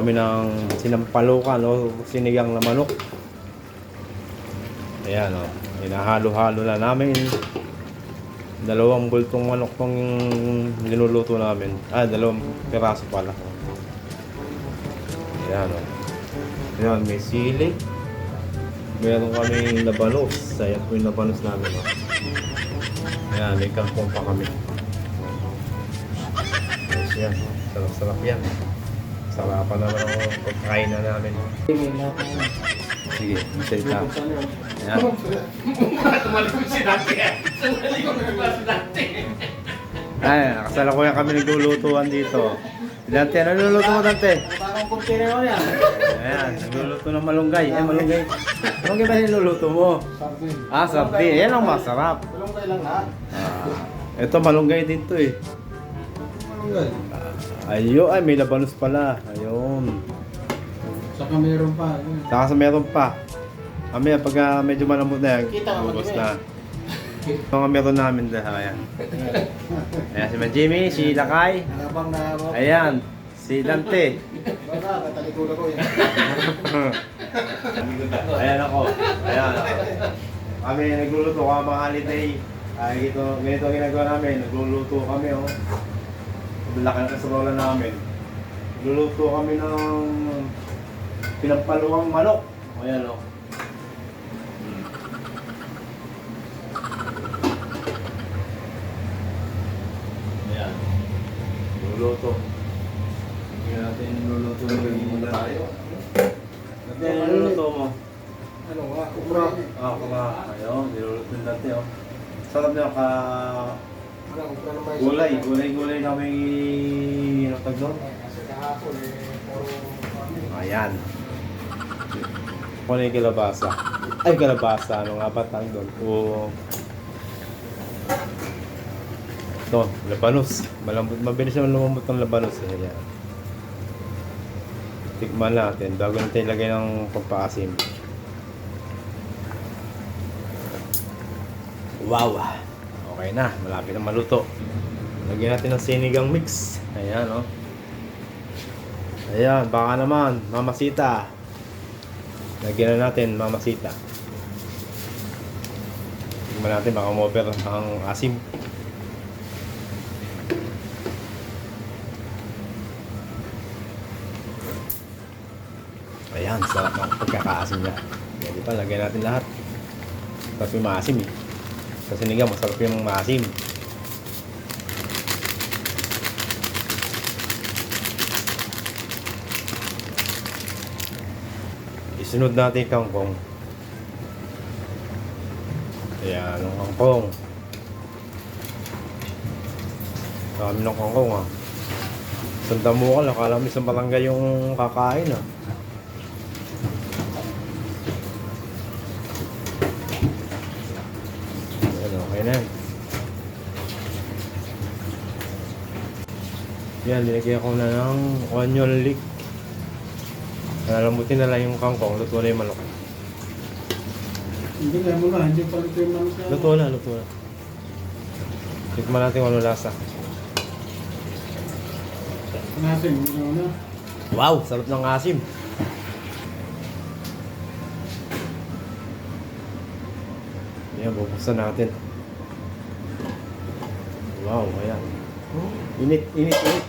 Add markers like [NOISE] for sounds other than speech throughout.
kami ng sinampalukan o sinigang na manok. Ayan o. Hinahalo-halo na namin. Dalawang bultong manok tong niluluto namin. Ah, dalawang piraso pala. Ayan o. Ayan, may sili. Meron kami labanos. Ayan po yung labanos namin. O. Ayan, may kangkong pa kami. Ayos yan. Sarap-sarap yan. Sarapan naman ako pagkain na namin. Sige, salita. Ayan. Tumalikod si Dante. Tumalikod si Dante. Ay, nakasalukuyan kami naglulutuan dito. Dante, ano niluluto mo, Dante? Parang kumpire mo yan. Ayan, nagluluto ng malunggay. Eh, malunggay. Malunggay ba niluluto mo? Sabi. Ah, sabi. Yan ang masarap. Tulong kayo lang lahat. Ah, ito, malunggay din to eh. Malunggay. Ayo, ay, may labanos pala. Ayun. Saka meron pa. yun. Saka sa meron pa. Kami, pag ah, medyo malambot na yan, Kita ka ubos na. Mga meron namin dahil. Ayan. Ayan, si Man Jimmy, si Lakay. Nakabang na ako. Ayan, si Dante. Baka, katalikod ako eh. [LAUGHS] Ayan ako. Ayan. Kami nagluluto ka mga holiday. Ay, ito, ganito ang ginagawa namin. Nagluluto kami, oh. Laki ng kasarola namin. Nagluluto kami ng pinampaluang manok. O, Ayan, oh. Hmm. Ayan. Nagluluto. Tingnan natin yung luluto ng mo tayo. Ano yung niluluto mo? Ano nga, ukra. Ah, kuma. Ayun, niluluto dati oh. Sarap niya ka Ano, gulay, gulay, gulay na may ano tag doon? Ano, Ayan. Kung yung kalabasa. Ay, kalabasa. Ano nga ba tag doon? Oo. Ito, labanos. Malambot, mabilis naman lumambot ng labanos. Eh. Ayan. Tikman natin bago natin ilagay ng pagpaasim. Wow! Okay na, malapit na maluto. Lagyan natin ng sinigang mix. Ayan, oh. Ayan, baka naman, mamasita. Lagyan na natin, mamasita. Tingnan natin, baka mover ang asim. Ayan, sarap ng pagkakaasim niya. Di ba, lagyan natin lahat. Sarap yung maasim eh. Sa sinigang, masarap yung maasim. Isunod natin yung kangkong. Ayan, ang kangkong. Dami ng kangkong ah. Sanda mo ka lang, akala mo isang barangay yung kakain ah. Ayan, yan. Yan, nilagyan ko na ng onion leek. Nalamutin na lang yung kangkong, luto na yung manok. Hindi na, hindi pa rin yung manok. Luto na, luto na. Tikman natin kung ano lasa. Nasin, ano na. Wow, sarap ng asim. Ayan, bubuksan natin. Wow, ayan. Init, init, init.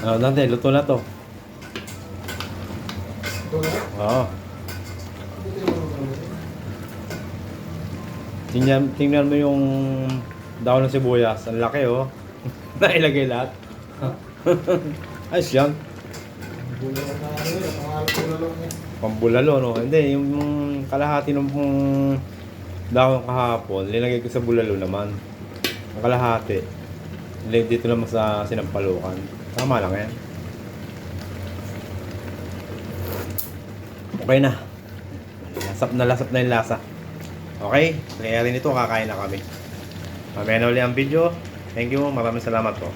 Ah, Dante, luto na to. Ito na. Oo. Ito yung manok. Tingnan, tingnan mo yung daon ng sibuyas. Ang laki oh. [LAUGHS] Nailagay lahat. [LAUGHS] Ayos yan. Pambulalo, no? Hindi, yung kalahati ng pong dahon kahapon, linagay ko sa bulalo naman. Ang kalahati. Dito naman sa sinampalukan. Tama lang yan. Okay na. Lasap na lasap na yung lasa. Okay? Kaya rin ito, kakain na kami. Mamaya na ulit ang video. Thank you, maraming salamat po.